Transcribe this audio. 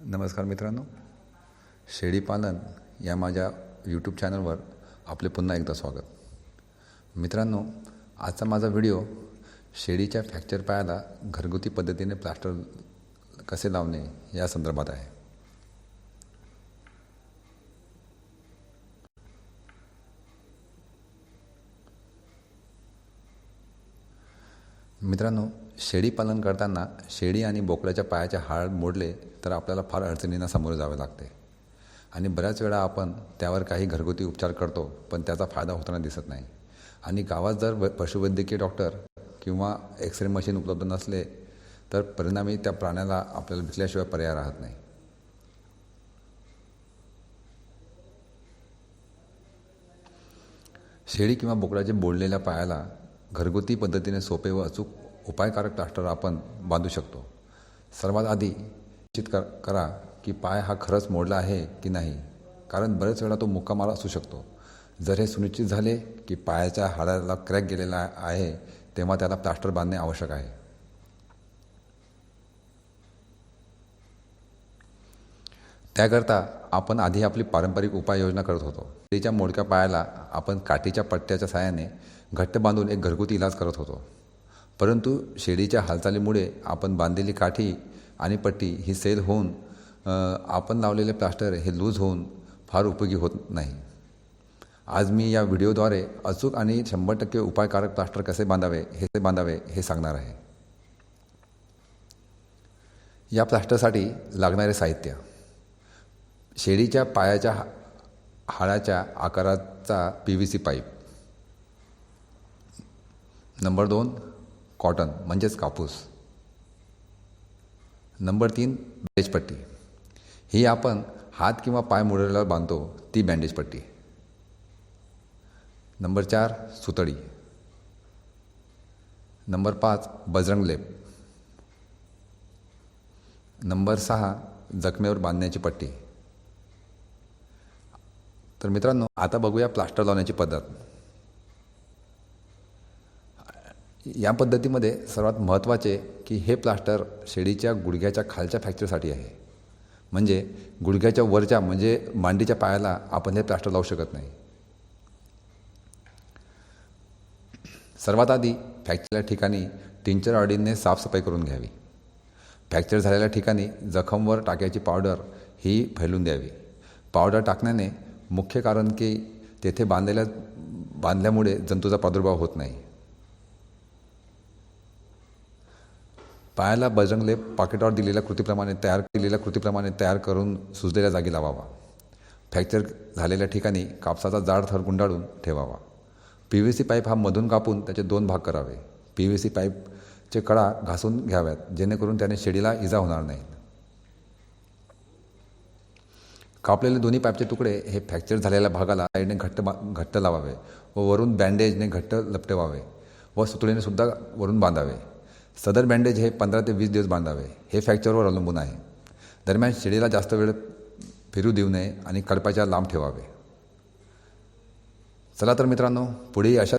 नमस्कार मित्रांनो. शेळीपालन या माझ्या यूट्यूब चॅनलवर आपले पुन्हा एकदा स्वागत. मित्रांनो आजचा माझा व्हिडिओ शेळीच्या फ्रॅक्चर पायाला घरगुती पद्धतीने प्लास्टर कसे लावणे या संदर्भात आहे. मित्रांनो शेळी पालन करताना शेळी आणि बोकड्याच्या पायाचे हाड मोडले तर आपल्याला फार अडचणींना सामोरे जावे लागते. आणि बऱ्याच वेळा आपण त्यावर काही घरगुती उपचार करतो पण त्याचा फायदा होताना दिसत नाही. आणि गावात जर पशुवैद्यकीय डॉक्टर किंवा एक्सरे मशीन उपलब्ध नसले तर परिणामी त्या प्राण्याला आपल्याला विकल्याशिवाय पर्याय राहत नाही. शेळी किंवा बोकडाचे बोललेल्या पायाला घरगुती पद्धतीने सोपे व अचूक उपायकारक प्लास्टर आपण बांधू शकतो. सर्वात आधी निश्चित कर करा की पाय हा खरंच मोडला आहे की नाही. कारण बरेच वेळा तो मुक्कामाला असू शकतो. जर हे सुनिश्चित झाले की पायाच्या हाडाला क्रॅक गेलेला आहे तेव्हा त्याला प्लास्टर बांधणे आवश्यक आहे. त्याकरता आपण आधी आपली पारंपरिक उपाययोजना करत होतो. तिच्या मोडक्या पायाला आपण काठीच्या पट्ट्याच्या सहाय्याने घट्ट बांधून एक घरगुती इलाज करत होतो. परंतु शेळीच्या हालचालीमुळे आपण बांधलेली काठी आणि पट्टी ही सेल होऊन आपण लावलेले प्लास्टर हे लूज होऊन फार उपयोगी होत नाही. आज मी या व्हिडिओद्वारे अचूक आणि शंभर टक्के उपायकारक प्लास्टर कसे बांधावे हे बांधावे हे सांगणार आहे. या प्लास्टरसाठी लागणारे साहित्य. शेळीच्या पायाच्या हा- हाडाच्या आकाराचा P V C pipe. Number दोन कॉटन म्हणजेच कापूस. नंबर तीन बँडेज पट्टी. ही आपण हात किंवा पाय मुरल्यावर बांधतो ती बँडेज पट्टी. नंबर चार सुतळी. नंबर पाच बजरंग लेप. नंबर सहा जखमेवर बांधण्याची पट्टी. तर मित्रांनो आता बघूया प्लास्टर लावण्याची पद्धत. या पद्धतीमध्ये सर्वात महत्त्वाचे की हे प्लास्टर शेळीच्या गुडघ्याच्या खालच्या फ्रॅक्चरसाठी आहे. म्हणजे गुडघ्याच्या वरच्या म्हणजे मांडीच्या पायाला आपण हे प्लास्टर लावू शकत नाही. सर्वात आधी फ्रॅक्चरच्या ठिकाणी टिंचर ऑडीनने साफसफाई करून घ्यावी. फ्रॅक्चर झालेल्या ठिकाणी जखमवर टाक्याची पावडर ही फैलून द्यावी. पावडर टाकण्याने मुख्य कारण की तेथे बांधलेल्या बांधल्यामुळे जंतूचा प्रादुर्भाव होत नाही. पायाला बजरंगले पाकिटावर दिलेल्या कृतीप्रमाणे तयार केलेल्या कृतीप्रमाणे तयार करून सुजलेल्या जागी लावावा. फ्रॅक्चर झालेल्या ठिकाणी कापसाचा जाड थर गुंडाळून ठेवावा. पी व्ही सी पाईप हा मधून कापून त्याचे दोन भाग करावे. पी व्ही सी पाईपचे कडा घासून घ्याव्यात जेणेकरून त्याने शेडीला इजा होणार नाही. कापलेले दोन्ही पाईपचे तुकडे हे फ्रॅक्चर झालेल्या भागाला साईडने घट्ट बा घट्ट लावावे व वरून बँडेजने घट्ट लपटवावे व सुतळीने सुद्धा वरून बांधावे. सदर बँडेज हे पंधरा ते वीस दिवस बांधावे हे फ्रॅक्चरवर अवलंबून आहे. दरम्यान शिडीला जास्त वेळ फिरू देऊ नये आणि कळपाच्या लांब ठेवावे. चला तर मित्रांनो पुढेही अशा